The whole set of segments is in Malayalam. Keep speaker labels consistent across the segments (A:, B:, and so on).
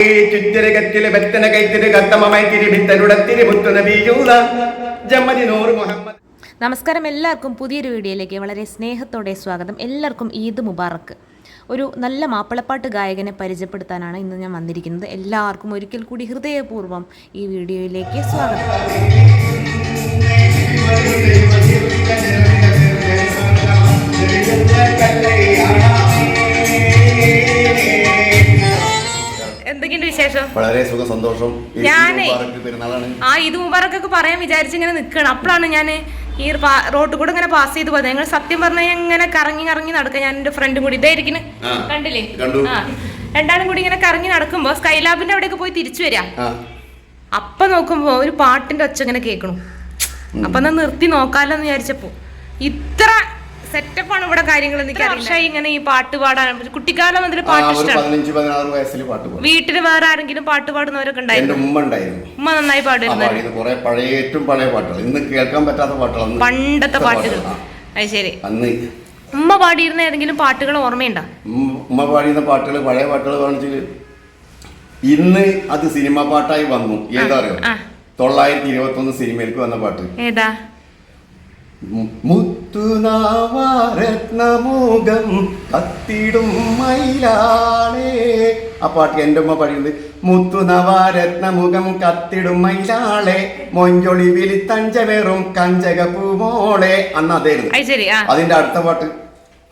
A: ചുറ്റരകത്തിലെ ബത്തന കൈത്തിരി കത്തമമായി ജമ്മതി നൂറ് മുഹമ്മദ്
B: നമസ്കാരം എല്ലാവർക്കും പുതിയൊരു വീഡിയോയിലേക്ക് വളരെ സ്നേഹത്തോടെ സ്വാഗതം എല്ലാവർക്കും ഈദ് മുബാറക്ക് ഒരു നല്ല മാപ്പിളപ്പാട്ട് ഗായകനെ പരിചയപ്പെടുത്താനാണ് ഇന്ന് ഞാൻ വന്നിരിക്കുന്നത് എല്ലാവർക്കും ഒരിക്കൽ കൂടി ഹൃദയപൂർവം ഈ വീഡിയോയിലേക്ക് സ്വാഗതം വിശേഷം?
A: വളരെ സുഖം സന്തോഷം.
B: ഞാനേ- ആ ഇത് മുബാറക്കൊക്കെ പറയാൻ വിചാരിച്ച് ഇങ്ങനെ നിൽക്കണം അപ്പോഴാണ് ഞാൻ ഈ റോഡ് കൂടെ ഇങ്ങനെ പാസ് ചെയ്ത് പോയത്. ഞങ്ങൾ സത്യം പറഞ്ഞാൽ ഇങ്ങനെ കറങ്ങി കറങ്ങി നടക്കുക. ഞാൻ എന്റെ ഫ്രണ്ട് കൂടി.
A: ഇതായിരിക്കും
B: കണ്ടില്ലേ. ആ രണ്ടാളും കൂടി ഇങ്ങനെ കറങ്ങി നടക്കുമ്പോ സ്കൈലാബിന്റെ അവിടെയൊക്കെ പോയി തിരിച്ചു വരാം. അപ്പൊ നോക്കുമ്പോ ഒരു പാട്ടിന്റെ ഒച്ച ഇങ്ങനെ കേൾക്കണു. അപ്പൊ എന്നാ നിർത്തി നോക്കാലോന്ന് വിചാരിച്ചപ്പോ ഇത്ര സെറ്റപ്പാണ് ഇവിടെ കാര്യങ്ങൾ വർഷമായി ഇങ്ങനെ ഈ പാട്ട് പാടാൻ കുട്ടിക്കാലം മുതൽ പാട്ട് ഇഷ്ടമാണ്. വീട്ടിൽ വേറെ ആരെങ്കിലും പാട്ട് പാടുന്നവരൊക്കെ
A: ഉമ്മ
B: നന്നായി
A: പാടുമായിരുന്നു
B: പാടുന്നു
A: പഴയ ഏറ്റവും പഴയ പാട്ടുകൾ ഇന്ന് കേൾക്കാൻ പറ്റാത്ത പാട്ടുകൾ
B: പണ്ടത്തെ പാട്ടുകൾ. അത് ശരി.
A: അന്ന്
B: ഉമ്മ പാടിയിരുന്ന ഏതെങ്കിലും പാട്ടുകൾ ഓർമ്മയുണ്ടോ?
A: ഉമ്മ പാടിയിരുന്ന പാട്ടുകൾ പഴയ പാട്ടുകൾ കാണിച്ചിട്ട് ഇന്ന് അത് സിനിമ പാട്ടായി വന്നു. ഏതാ അറിയോ. തൊള്ളായിരത്തി ഇരുപത്തി ഒന്ന് സിനിമയിലേക്ക് വന്ന പാട്ട്.
B: ഏതാ?
A: മുത്തുനാവാരത്നമുഖം കത്തിടും മയിലാളേ. ആ പാട്ട് എന്റെ ഉമ്മ പറയുന്നത് മുത്തുനവാരത്നമുഖം കത്തിടും മയിലാളെ. മൊഞ്ചൊളി വിളി തഞ്ചവേറും കഞ്ചക പൂമോളെ. അന്ന് അതായിരുന്നു അതിന്റെ അടുത്ത പാട്ട്.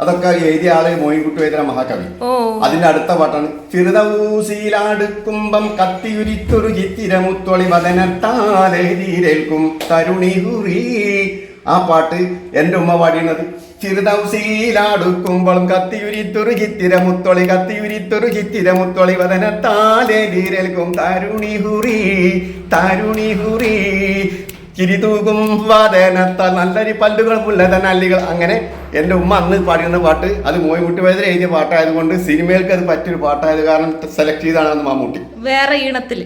A: അതൊക്കെ എഴുതിയ ആൾ മോയിൻകുട്ടി വേദന മഹാകവി അതിന്റെ അടുത്ത പാട്ടാണ്. ഫിറുദൗസിയിലാടുക്കുമ്പം കത്തിയുരിത്തൊരു ചിത്തിരമുത്തൊളി വദനത്താലേതീരേൽക്കും തരുണി ഹുറി ആ പാട്ട് എന്റെ ഉമ്മ പാടിയുന്നത് ഫിറുദൗസിയിലാടുക്കുമ്പോൾ കത്തിയുരിത്തൊരു ചിത്തിരമുത്തൊളി കത്തിയുരിത്തൊരു ചിത്തിരമുത്തൊളി വദനത്താലേതീരേൽക്കും തരുണി ഹുറി തരുണി ഹുറി. ചിരിതൂകും വാദനത്താൽ നല്ലൊരു പല്ലുകൾ പുല്ലതനല്ലികൾ അങ്ങനെ എന്റെ ഉമ്മ അന്ന് പാടിയുന്ന പാട്ട് അത് മോയിൻകുട്ടി വൈദ്യർ എഴുതിയ പാട്ടായതുകൊണ്ട് സിനിമയിലേക്ക് അത് പറ്റിയൊരു പാട്ടായത് കാരണം സെലക്ട് ചെയ്താണ് മാമ്മൂട്ടി
B: വേറെ ഈണത്തിൽ.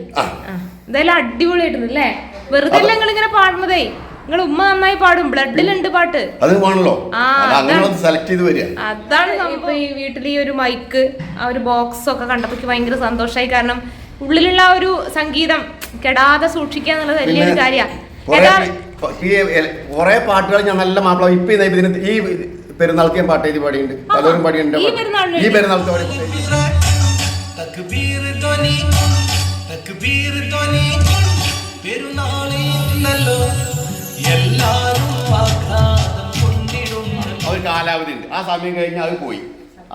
B: എന്തായാലും അടിപൊളിയായിട്ടുണ്ട് അല്ലേ? വെറുതെ ഇങ്ങനെ പാടുന്നതേ. നിങ്ങൾ ഉമ്മ നന്നായി പാടും. ബ്ലഡിലുണ്ട് പാട്ട്.
A: അത് വേണല്ലോ. സെലക്ട് ചെയ്ത് വരിക.
B: അതാണ് ഇപ്പൊ ഈ വീട്ടിൽ ഈ ഒരു മൈക്ക് ആ ഒരു ബോക്സ് ഒക്കെ കണ്ടപ്പോ ഭയങ്കര സന്തോഷമായി കാരണം ഉള്ളിലുള്ള ഒരു സംഗീതം കെടാതെ സൂക്ഷിക്കുക എന്നുള്ളത് വലിയൊരു കാര്യമാണ്
A: കുറെ ഈ കുറെ പാട്ടുകൾ ഞാൻ നല്ല മാപ്പിള ഇപ്പൊ ഇതാ ഇതിന് ഈ പെരുന്നാൾക്ക് ഞാൻ പാട്ട് എഴുതി പാടിയുണ്ട്. പലരും പാടിയുണ്ട്
B: ഈ
A: പെരുന്നാൾക്ക് പാടി
C: തക്ബീർ
A: ഒരു കാലാവധി ഉണ്ട്. ആ സമയം കഴിഞ്ഞാൽ അത് പോയി.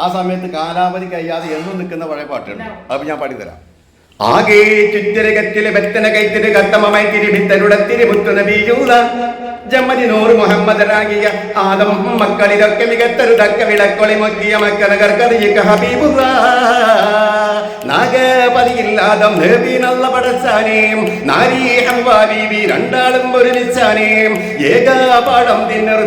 A: ആ സമയത്ത് കാലാവധി കഴിയാതെ എന്നും നിൽക്കുന്ന പഴയ പാട്ടുണ്ട് അത് ഞാൻ പാടിത്തരാം. ആകെ ചുറ്റരകത്തിലെ ബത്തന കൈത്തിരി കത്തമമായി തിരിഭിത്തരുടത്തിരി മുത്തുന ബീജൂത ജമ്മതി നൂറ് മുഹമ്മദനാകിയ ആദം മക്കളിലൊക്കെ മികത്തരുതക്ക വിളക്കൊളി മൊക്കിയ മക്കനകർക്കറിയിക്ക ഹബീബുള്ള. നാഗപതിയില്ലാതം നേബി നല്ല പടച്ചാനേം നാരി ഹവ്വാ ബീബി രണ്ടാളും ഒരുമിച്ചാനേം ഏകാപാഠം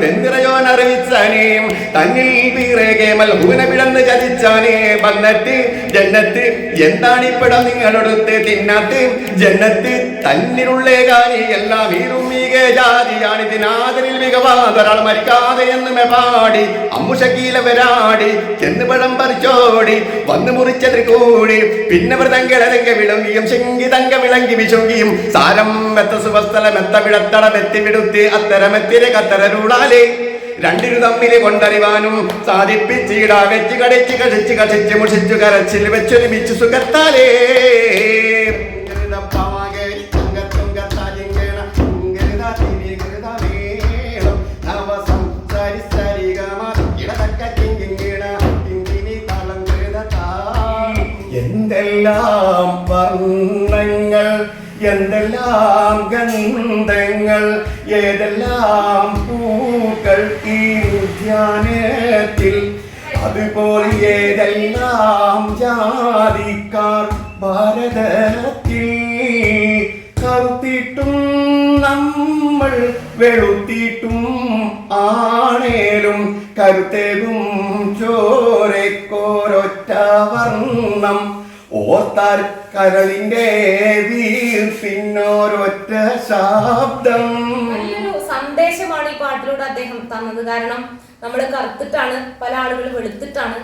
A: ദന്തിറയോൻ അറിയിച്ചാനേം തന്നിൽ വീറേകേമൽ മൽഹൂന പിടന്ന് ചതിച്ചാനേ വന്നിട്ട് ജന്നത്ത് എന്താണ് ഇപ്പടം നിങ്ങളൊടുത്ത് തിന്നാത്ത്? ജന്നത്ത് തന്നിലുള്ള കാലി എല്ലാം വീറും മിക ജാതിയാണ്. ഇതിനാദരിൽ മികവാതൊരാൾ മരിക്കാതെ എന്ന് മെപാടി അമ്മുഷക്കീലവരാടി ചെന്ന് പഴം പറിച്ചോടി വന്ന് മുറിച്ചതിൽ കൂടി. പിന്നെ തങ്കടരങ്ക വിളങ്ങിയും ശെങ്കി തങ്ക വിശുങ്കിയും. സാരം മെത്ത സുവസ്ഥല മെത്ത വിടത്തട മെത്തി വിടുത്തി അത്തരമെത്തിരെ കത്തരരുളാലേ രണ്ടിനു തമ്മിൽ കൊണ്ടറിവാനും സാധിപ്പിച്ചിട വെച്ച് കടിച്ച് കടിച്ച് കടിച്ച് മുഷിച്ചു കരച്ചിൽ വെച്ചൊരുമിച്ച് സുഖത്താലേ. എന്തെല്ലാം എന്തെല്ലാം ഗന്ധങ്ങൾ ഏതെല്ലാം പൂക്കൾ ഈ ഉദ്യാനത്തിൽ? അതുപോലെ ഏതെല്ലാം ജാതിക്കാർ ഭാരതത്തിൽ കറുത്തിട്ടും നമ്മൾ വെളുത്തിട്ടും ആണേലും കരുത്തേകും ചോരക്കോരൊറ്റ വർണം. ഓർത്താൽ കരളിന്റെ വീർപ്പിന്നോരൊറ്റ ശബ്ദം.
B: സന്ദേശമാണ് ഈ പാട്ടിലൂടെ അദ്ദേഹം തന്നത്. കാരണം നമ്മൾ കറുത്തിട്ടാണ് പല ആളുകളും വെളുത്തിട്ടാണ്.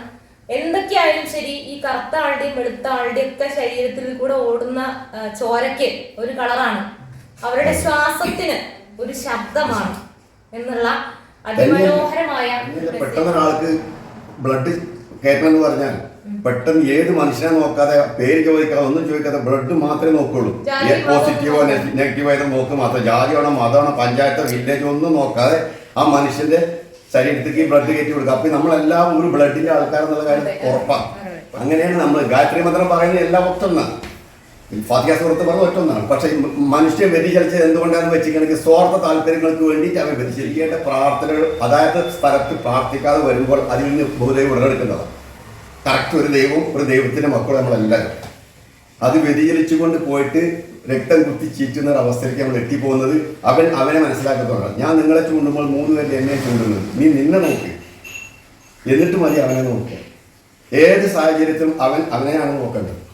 B: എന്തൊക്കെയായാലും ശരി ഈ കറുത്ത ആളുടെയും വെളുത്ത ആളുടെയും ഒക്കെ ശരീരത്തിൽ കൂടെ ഓടുന്ന ചോരയ്ക്ക് ഒരു കളറാണ്. അവരുടെ ശ്വാസത്തിന് ഒരു ശബ്ദമാണ് എന്നുള്ള അതിമനോഹരമായ
A: പെട്ടെന്ന് ഒരാൾക്ക് ബ്ലഡ് കേൾക്കണമെന്ന് പറഞ്ഞാൽ പെട്ടെന്ന് ഏത് മനുഷ്യനെ നോക്കാതെ പേര് ചോദിക്കാതെ ഒന്നും ചോദിക്കാതെ ബ്ലഡ് മാത്രമേ നോക്കുള്ളൂ. പോസിറ്റീവോ നെഗറ്റീവോ ആയിട്ട് നോക്ക് മാത്രം. ജാതിയാണോ മതമാണോ പഞ്ചായത്തോ വില്ലേജോ ഒന്നും നോക്കാതെ ആ മനുഷ്യന്റെ ശരീരത്തേക്ക് ബ്ലഡ് കയറ്റി കൊടുക്കുക. അപ്പൊ നമ്മളെല്ലാം ഒരു ബ്ലഡിന്റെ ആൾക്കാരെന്നുള്ള കാര്യം. ഉറപ്പാണ് അങ്ങനെയാണ് നമ്മൾ ഗായത്രി മന്ത്രം പറയുന്നത് എല്ലാം ഒറ്റൊന്നാണ് ഫാത്തിയ സുഹൃത്ത് പറഞ്ഞ ഒറ്റൊന്നാണ്. പക്ഷെ മനുഷ്യ മനുഷ്യൻ വ്യതിചലിച്ചത് എന്തുകൊണ്ടാണെന്ന് വെച്ചിട്ടുണ്ടെങ്കിൽ സ്വാർത്ഥ താല്പര്യങ്ങൾക്ക് വേണ്ടിയിട്ട് അവൻ വ്യതിചലിക്കേണ്ട പ്രാർത്ഥനകൾ അതായത് സ്ഥലത്ത് പ്രാർത്ഥിക്കാതെ വരുമ്പോൾ അതിൽ നിന്ന് ബഹുദൈവം ഉടലെടുക്കുന്നതാണ്. കറക്റ്റ് ഒരു ദൈവവും ഒരു ദൈവത്തിന്റെ മക്കൾ നമ്മളെല്ലാവരും അത് വ്യതിചലിച്ചുകൊണ്ട് പോയിട്ട് രക്തം കുത്തി ചീറ്റുന്ന ഒരു അവസ്ഥയിലേക്ക് നമ്മൾ എത്തിപ്പോകുന്നത് അവൻ അവനെ മനസ്സിലാക്കത്തോളാം ഞാൻ നിങ്ങളെ ചൂണ്ടുമ്പോൾ മൂന്ന് പേര് എന്നെ ചൂണ്ടുന്നത്. നീ നിന്നെ നോക്ക്. എന്നിട്ട് മതി അവനെ നോക്കുക ഏത് സാഹചര്യത്തിലും അവൻ അവനെയാണ് നോക്കേണ്ടത്.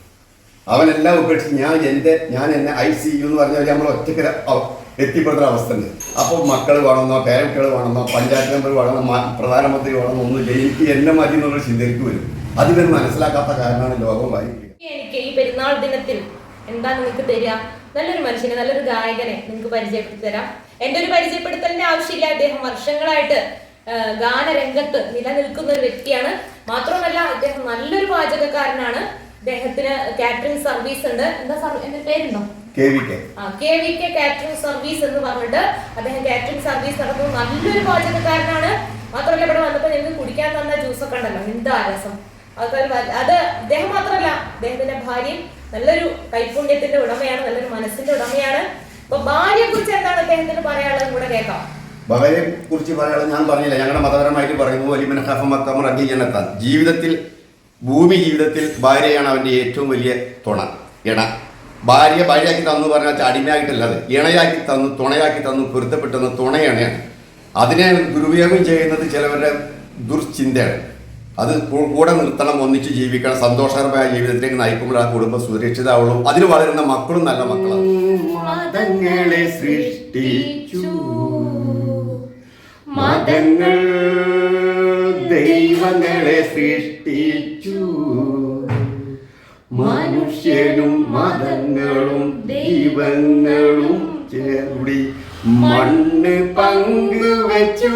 A: അവനെല്ലാം ഉപേക്ഷിച്ച് ഞാൻ എന്റെ ഞാൻ എന്നെ ഐ സി യു എന്ന് പറഞ്ഞാൽ നമ്മൾ ഒറ്റയ്ക്ക് അവ- എത്തിപ്പെടുന്ന അവസ്ഥ ഉണ്ട്. അപ്പോൾ മക്കൾ വേണമെന്നോ പേരക്കുട്ടികൾ വേണമെന്നോ പഞ്ചായത്ത് മെമ്പർ വേണമെന്നോ പ്രധാനമന്ത്രി വേണമെന്നോ ഒന്നും എനിക്ക് എന്നെ മതി എന്നുള്ള ചിന്തയ്ക്ക് വരും. അതിവർ മനസ്സിലാക്കാത്ത കാരണമാണ് ലോകം വായിക്കുക
B: എനിക്ക് ഈ പെരുന്നാൾ ദിനത്തിൽ എന്താ നിങ്ങൾക്ക് തരിക? നല്ലൊരു മനുഷ്യനെ നല്ലൊരു ഗായകനെ നിങ്ങൾക്ക് പരിചയപ്പെടുത്തി തരാം. എന്റെ ഒരു പരിചയപ്പെടുത്തലിന്റെ ആവശ്യമില്ല. അദ്ദേഹം വർഷങ്ങളായിട്ട് ഗാനരംഗത്ത് നിലനിൽക്കുന്ന ഒരു വ്യക്തിയാണ്. മാത്രമല്ല അദ്ദേഹം നല്ലൊരു പാചകക്കാരനാണ്. അദ്ദേഹത്തിന് കാറ്ററിംഗ് സർവീസ് ഉണ്ട്. എന്താ എന്റെ പേരുണ്ടോ?
A: K V K.
B: Catering service എന്ന് പറഞ്ഞിട്ട് അദ്ദേഹം കാറ്ററിംഗ് സർവീസ് നടത്തുന്ന നല്ലൊരു പാചകക്കാരനാണ്. മാത്രമല്ല ഇവിടെ വന്നപ്പോൾ ഞങ്ങൾക്ക് കുടിക്കാൻ തന്ന ജ്യൂസൊക്കെ ഉണ്ടല്ലോ. എന്താ രസം? അത് അദ്ദേഹം മാത്രമല്ല അദ്ദേഹത്തിന്റെ ഭാര്യയും നല്ലൊരു കൈപുണ്യത്തിന്റെ ഉടമയാണ് നല്ലൊരു മനസ്സിന്റെ ഉടമയാണ്. അപ്പൊ ഭാര്യയെ കുറിച്ച് എന്താണ് അദ്ദേഹത്തിന് പറയാനുള്ളത് കൂടെ കേൾക്കാം.
A: ഭാര്യയെ കുറിച്ച് പറയാനുള്ള ഞാൻ പറഞ്ഞില്ല. ഞങ്ങളുടെ മതപരമായിട്ട് പറയുന്നു വലിയ ഹഫമക്കമർ അംഗീകരണത്താൻ ജീവിതത്തിൽ ഭൂമി ജീവിതത്തിൽ ഭാര്യയാണ് അവന്റെ ഏറ്റവും വലിയ തുണ ഇണ ഭാര്യ ഭാര്യയാക്കി തന്നു പറഞ്ഞാൽ അടിമയായിട്ടല്ല അത്. ഇണയാക്കി തന്നു തുണയാക്കി തന്നു പൊരുത്തപ്പെട്ടെന്ന് തുണയാണ് അതിനെ ദുരുപയോഗം ചെയ്യുന്നത് ചിലവരുടെ ദുർചിന്തയാണ്. അത് കൂടെ നിർത്തണം ഒന്നിച്ച് ജീവിക്കണം സന്തോഷകരമായ ജീവിതത്തിലേക്ക് നയിക്കുമ്പോൾ ആ കുടുംബം സുരക്ഷിതാവുള്ളൂ. അതിൽ വളരുന്ന മക്കളും നല്ല മക്കളാണ്. മതങ്ങളെ സൃഷ്ടിച്ചു. മതങ്ങൾ ദൈവങ്ങളെ സൃഷ്ടിച്ചു. മനുഷ്യനും മതങ്ങളും ദൈവങ്ങളും ചേർടി മണ്ണ് പങ്കുവച്ചു.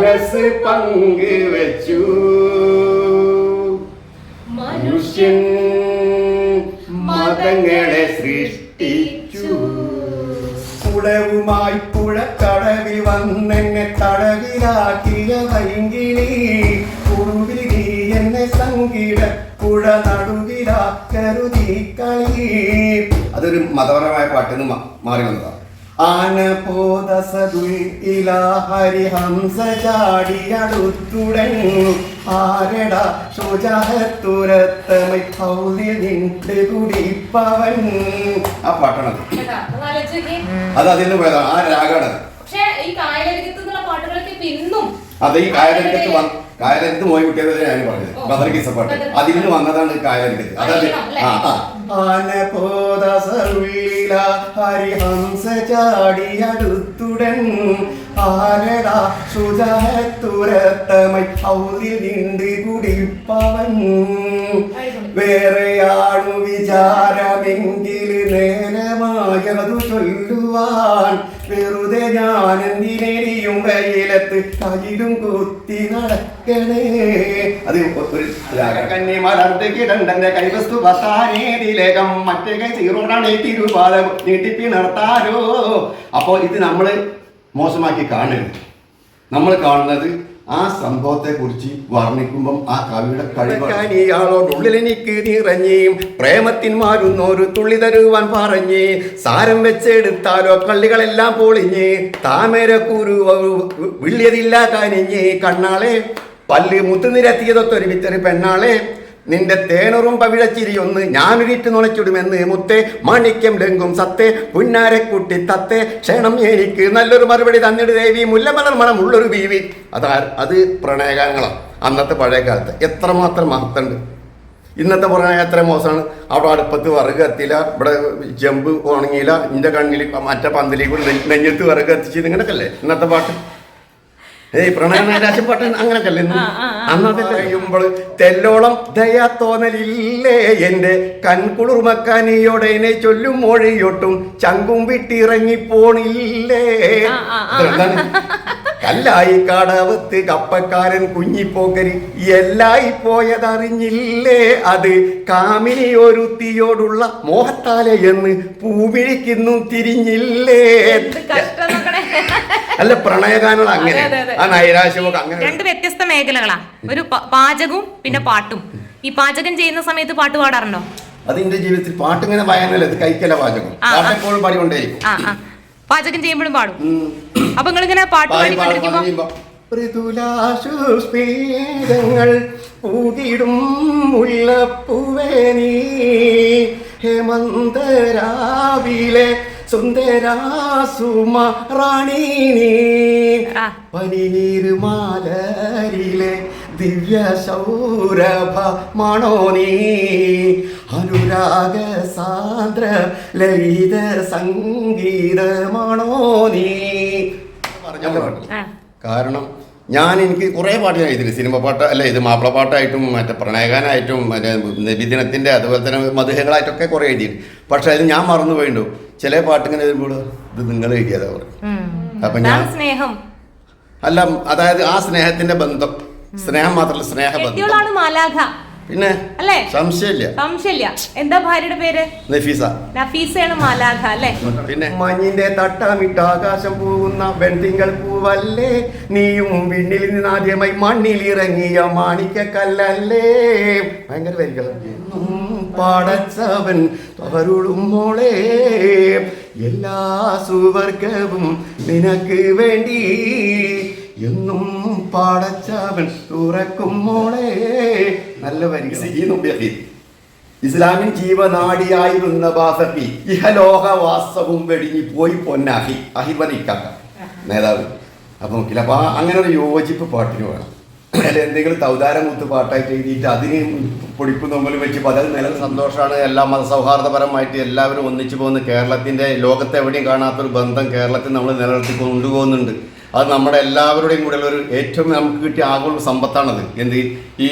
A: മനസ്സ് പങ്കുവച്ചു മനുഷ്യൻ മതങ്ങളെ സൃഷ്ടിച്ചു. കുടവുമായി പുഴക്കടവിൽ വന്നെന്നെ തടവിലാക്കിയ വൈകിളി കുറുവിരി എന്നെ സംഗീത പുഴ നടുവിലാക്കരുതി കളി. അതൊരു മതപരമായ പാട്ടിന് മാറി വന്നതാണ് ആനപോദസതുൽ ഇലാഹരി ഹംസ ചാടിയടുത്തുടൻ ആരട ശുചാഹത്തുരത്തമൈ ഹൗലി നിണ്ട് കുടിപ്പവൻ. ആ പാട്ടാണത്. അത് അതിൽ നിന്ന് പോയതാണ് ആ രാഗാണ്
B: പക്ഷേ ഈ
A: കായലരിക്കത്ത് കായലരിക്കത്ത് പോയി കുട്ടിയത് ഞാൻ പറഞ്ഞത്. ബദർ കിസപ്പാട്ട് അതിൽ നിന്ന് വന്നതാണ് കായലരിക്കത്ത് അതായത് ആ ആ. ആനപോദ സർവീല ഹരിഹംസ ചാടിയടുത്തുടൻ ആരട ശുചാത്തുരത്തമൈ ഔതിൽ കുടിപ്പവൻ. വേറെയാണു വിചാരമെങ്കിൽ നേരമായതു ചൊല്ലുവാൻ എന്തിനെയും വെയിലത്ത് കയ്യിലും കുത്തി നടക്കണേ. അത് ഒരു കന്യമലർത്ത് കിടണ്ടന്റെ കൈവസ്തു ബസാനേതിലേകം മറ്റേ കൈ സീറോടാണ് തിരുപാലം നീട്ടിപ്പിണർത്താരോ അപ്പോൾ ഇത് നമ്മൾ മോശമാക്കി കാണരുത്. നമ്മൾ കാണുന്നത് ആ സംഭവത്തെ കുറിച്ച് വർണിക്കുമ്പം ആ കവിയുടെ കഴിവാണ് എനിക്ക് നിറഞ്ഞ് പ്രേമത്തിൻ മാറുന്നൊരു തുള്ളി തരുവാൻ പറഞ്ഞ് സാരം വെച്ചെടുത്താലോ കള്ളികളെല്ലാം പൊളിഞ്ഞ് താമര കുരു വിള്ളിയതില്ല കനിഞ്ഞ് കണ്ണാളെ പല്ല് മുത്തുനിരത്തിയതൊത്തൊരു വിത്തൊരു പെണ്ണാളെ നിന്റെ തേനറും പവിഴച്ചിരിയൊന്ന് ഞാനൊരിറ്റ് നുണച്ചിടുമെന്ന് മുത്തേ മാണിക്യം ഡെങ്കും സത്തേ പുന്നാരക്കുട്ടി തത്തേ ക്ഷണം എനിക്ക് നല്ലൊരു മറുപടി തന്നിട് ദേവി മുല്ലമലർ മണം ഉള്ളൊരു ബീവി. അതാ അത് പ്രണയഗാനങ്ങളാണ് അന്നത്തെ പഴയ കാലത്ത് എത്രമാത്രം മഹത്തുണ്ട് ഇന്നത്തെ പ്രണയം എത്ര മോശമാണ്. അവിടെ അടുപ്പത്ത് വിറക് കത്തിയില്ല ഇവിടെ ജമ്പ് ഉണങ്ങിയില്ല ഇന്റെ കണ്ണിൽ മറ്റേ നെ- നെഞ്ഞത്ത് വിറക് എത്തിച്ച് ഇങ്ങനെയൊക്കെ അല്ലേ? ഇന്നത്തെ പാട്ട്. ഏയ് പ്രണയനാരാശപ്പാട്ട് അങ്ങനൊക്കെ അല്ലേ അന്നത്തെ കഴിയുമ്പോൾ തെല്ലോളം ദയാ തോന്നലില്ലേ എന്റെ കൺകുളിർമക്കാനിയോടെ എന്നെ ചൊല്ലും മൊഴിയൊട്ടും ചങ്കും വിട്ടിറങ്ങി പോണില്ലേ
B: ആ, ആ, ആ.
A: എന്താണ് കല്ലായി കാടവത്ത് കപ്പക്കാരൻ കുഞ്ഞിപ്പോക്കരി എല്ലായി പോയതറിഞ്ഞില്ലേ? അത് കാമിനി ഒരുത്തിയോടുള്ള മോഹത്താലെ എന്ന് പൂവിഴിക്കുന്നു തിരിഞ്ഞില്ലേ? അല്ല പ്രണയഗാനങ്ങൾ അങ്ങനെ. ആ നൈരാശ്യമൊക്കെ അങ്ങനെ.
B: രണ്ട് വ്യത്യസ്ത മേഖലകളാ. ഒരു പാചകവും പിന്നെ പാട്ടും. ഈ പാചകം ചെയ്യുന്ന സമയത്ത് പാട്ട് പാടാറുണ്ടോ?
A: അതിന്റെ ജീവിതത്തിൽ പാട്ടിങ്ങനെ വായനല്ല ഇത് കൈക്കല പാചകം. പാടി പാടിക്കൊണ്ടേയിരിക്കും.
B: പാചകം ചെയ്യുമ്പോഴും പാടും.
A: അപ്പോൾ
B: നിങ്ങൾ ഇങ്ങനെ പാട്ട്
A: പാടി പാടി
B: പാടിക്കൊണ്ടിരിക്കുമ്പോ
A: മൃദുലാശുസ്പീരങ്ങൾ പൂകിടും മുല്ലപ്പൂവേ നീ. ഹേമന്തരാവിലെ സുന്ദരാസുമ റാണി നീ
B: ആ.
A: പനിനീരുമാലരിലെ ദിവ്യ സൗരഭമാണോ നീ? അനുരാഗ സാന്ദ്ര ലളിത സംഗീതമാണോ നീ? കാരണം ഞാൻ എനിക്ക് കുറേ പാട്ട് ഞാൻ എഴുതിയില്ല സിനിമ പാട്ട് അല്ല ഇത് മാപ്പിള പാട്ടായിട്ടും മറ്റേ പ്രണയഗാനായിട്ടും മറ്റേ നബിദിനത്തിന്റെ അതുപോലെ തന്നെ മധുഹകളായിട്ടൊക്കെ കുറേ എഴുതിയിട്ടുണ്ട്. പക്ഷേ അത് ഞാൻ മറന്നു പോയിണ്ടോ ചില പാട്ട് ഇങ്ങനെ വരുമ്പോൾ ഇത് നിങ്ങൾ എഴുതിയതാ പറയും. അപ്പൊ ഞാൻ
B: സ്നേഹം.
A: അല്ല അതായത് ആ സ്നേഹത്തിന്റെ ബന്ധം. സ്നേഹം മാത്രമല്ല സ്നേഹബന്ധം.
B: മാലാഖ.
A: പിന്നെ
B: അല്ലേ?
A: സംശയമില്ല.
B: സംശയമില്ല. എന്താ ഭാര്യയുടെ പേര്?
A: നഫീസ.
B: നഫീസയാണ് മാലാഖ അല്ലേ?
A: പിന്നെ? മഞ്ഞിന്റെ തട്ടമിട്ട് ആകാശം പോകുന്ന വെൺതിങ്കൾ പൂവല്ലേ? നീയും വിണ്ണിൽ നിന്ന് ആദ്യമായി മണ്ണിൽ ഇറങ്ങിയ മാണിക്കക്കല്ലല്ലേ ഭയങ്കര വരികൾ എന്നും പാടച്ചവൻ തവരുളും മോളെ. എല്ലാ സുവർഗവും നിനക്ക് വേണ്ടി എന്നും പാടച്ചവൻ തുറക്കും മോളെ. നല്ല വരികൾ ഇസ്ലാമിൻ ജീവനാടിയായിരുന്ന ബാസഫി ഇഹലോകവാസവും വെടിഞ്ഞു പോയി പൊന്നാഹി അഹിബനിക്കാക്ക നേതാവ്. അപ്പൊ നോക്കില്ല അപ്പൊ അങ്ങനെ ഒരു യോജിപ്പ് പാട്ടിന് വേണം. അതിൽ എന്തെങ്കിലും തൗതാരമുത്ത് പാട്ടായിട്ട് എഴുതിയിട്ട് അതിന് പൊടിപ്പ് നമ്മൾ വെച്ച് പല നില സന്തോഷമാണ് എല്ലാം മതസൗഹാർദ്ദപരമായിട്ട് എല്ലാവരും ഒന്നിച്ചു പോകുന്ന കേരളത്തിന്റെ ലോകത്തെവിടെയും കാണാത്തൊരു ബന്ധം കേരളത്തിൽ നമ്മൾ നിലനിർത്തി കൊണ്ടുപോകുന്നുണ്ട്. അത് നമ്മുടെ എല്ലാവരുടെയും കൂടെ ഒരു ഏറ്റവും നമുക്ക് കിട്ടിയ ആഗോള സമ്പത്താണത്. എന്ത്? ഈ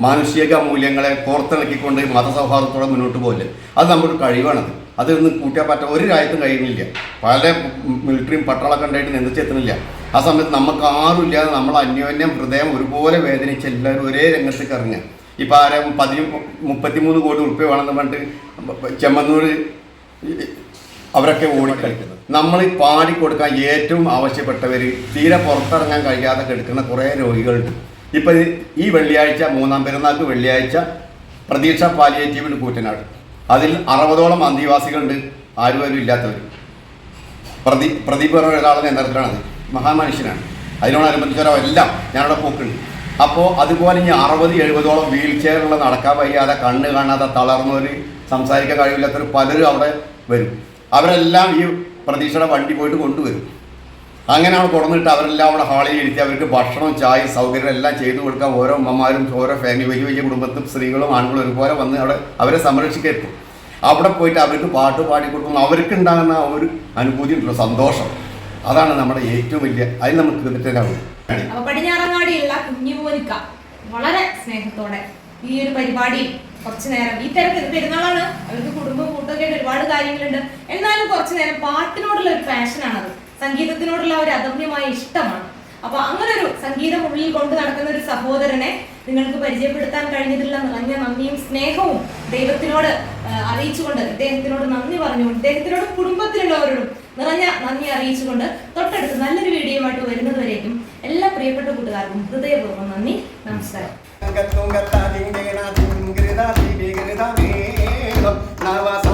A: മാനുഷിക മൂല്യങ്ങളെ കോർത്തിണക്കിക്കൊണ്ട് മതസൗഹാർദ്ദത്തോടെ മുന്നോട്ട് പോകില്ല അത് നമ്മുടെ കഴിവാണത്. അതൊന്നും കൂട്ടിയാൽ പറ്റാൻ ഒരു രാജ്യത്തും കഴിയുന്നില്ല. പല മിലിറ്ററിയും പട്ടാളൊക്കെ ഉണ്ടായിട്ട് നിന്നിച്ചെത്തുന്നില്ല ആ സമയത്ത് നമുക്ക് ആരും ഇല്ലാതെ നമ്മൾ അന്യോന്യം ഹൃദയം ഒരുപോലെ വേദനിച്ച് എല്ലാവരും ഒരേ രംഗത്തേക്ക് ഇറങ്ങുക ഇപ്പം ആരും പതിന് മുപ്പത്തിമൂന്ന് കോടി ഉറുപ്പ്യ വേണമെന്ന് പറഞ്ഞിട്ട് ചെമ്മന്നൂര് അവരൊക്കെ ഓടിക്കളിക്കുന്നത് നമ്മൾ പാടിക്കൊടുക്കാൻ ഏറ്റവും ആവശ്യപ്പെട്ടവർ തീരെ പുറത്തിറങ്ങാൻ കഴിയാതെ കിടക്കുന്ന കുറേ രോഗികളുണ്ട്. ഇപ്പം ഈ വെള്ളിയാഴ്ച മൂന്നാം പെരുന്നാൾക്ക് വെള്ളിയാഴ്ച പ്രതീക്ഷ പാലിയേറ്റീവിന് കൂറ്റനാട്. അതിൽ അറുപതോളം അന്തിവാസികളുണ്ട്. ആരും ആരും ഇല്ലാത്തവർ പ്രതി പറഞ്ഞ ഒരാളെ നേതൃത്വമാണത് മഹാമനുഷ്യനാണ്. അതിനോടനുബന്ധിച്ചവരോ എല്ലാം ഞാനവിടെ പോക്കുണ്ട്. അപ്പോൾ അതുപോലെ ഇനി അറുപത് എഴുപതോളം വീൽ ചെയറുള്ള നടക്കാൻ വയ്യാതെ കണ്ണ് കാണാതെ തളർന്നവർ സംസാരിക്കാൻ കഴിവില്ലാത്തവർ പലരും അവിടെ വരും. അവരെല്ലാം ഈ പ്രതീക്ഷയുടെ വണ്ടി പോയിട്ട് കൊണ്ടുവരും. അങ്ങനെ അവിടെ തുറന്നിട്ട് അവരെല്ലാം അവിടെ ഹാളിൽ ഇരുത്തി അവർക്ക് ഭക്ഷണം ചായ സൗകര്യം എല്ലാം ചെയ്തു കൊടുക്കാൻ ഓരോ അമ്മമാരും ഓരോ ഫാമിലി വലിയ വലിയ കുടുംബത്തും സ്ത്രീകളും ആണുങ്ങളും ഒരുപോലെ വന്ന് അവിടെ അവരെ സംരക്ഷിക്കരുത് അവിടെ പോയിട്ട് അവർക്ക് പാട്ട് പാടി കൊടുക്കുമ്പോൾ അവർക്ക് ഉണ്ടാകുന്ന ആ ഒരു അനുഭൂതി ഉണ്ടല്ലോ സന്തോഷം. അതാണ് നമ്മുടെ ഏറ്റവും വലിയ അതിൽ നമുക്ക്
B: അപ്പൊ പടിഞ്ഞാറങ്ങാടിയുള്ള കുഞ്ഞുപോലിക്ക വളരെ സ്നേഹത്തോടെ ഈ ഒരു പരിപാടി കുറച്ചു നേരം ഈ ഇത് പെരുന്നാളാണ്. അവർക്ക് കുടുംബം കൂട്ടൊക്കെ ഒരുപാട് കാര്യങ്ങളുണ്ട്. എന്നാലും കുറച്ചു നേരം പാട്ടിനോടുള്ള ഒരു പാഷനാണത് സംഗീതത്തിനോടുള്ള ഒരു അദമ്യമായ ഇഷ്ടമാണ്. അപ്പൊ അങ്ങനെ ഒരു സംഗീതം ഉള്ളിൽ കൊണ്ട് നടക്കുന്ന ഒരു സഹോദരനെ നിങ്ങൾക്ക് പരിചയപ്പെടുത്താൻ കഴിഞ്ഞതിലുള്ള നിറഞ്ഞ നന്ദിയും സ്നേഹവും ദൈവത്തിനോട് അറിയിച്ചുകൊണ്ട് ഇദ്ദേഹത്തിനോട് നന്ദി പറഞ്ഞുകൊണ്ട് ഇദ്ദേഹത്തിനോട് കുടുംബത്തിലുള്ളവരോടും നിറഞ്ഞ നന്ദി അറിയിച്ചുകൊണ്ട് തൊട്ടടുത്ത് നല്ലൊരു വീഡിയോയുമായിട്ട് വരുന്നതുവരേക്കും എല്ലാ പ്രിയപ്പെട്ട കൂട്ടുകാർക്കും ഹൃദയപൂർവം നന്ദി. നമസ്കാരം.
A: നാവാസ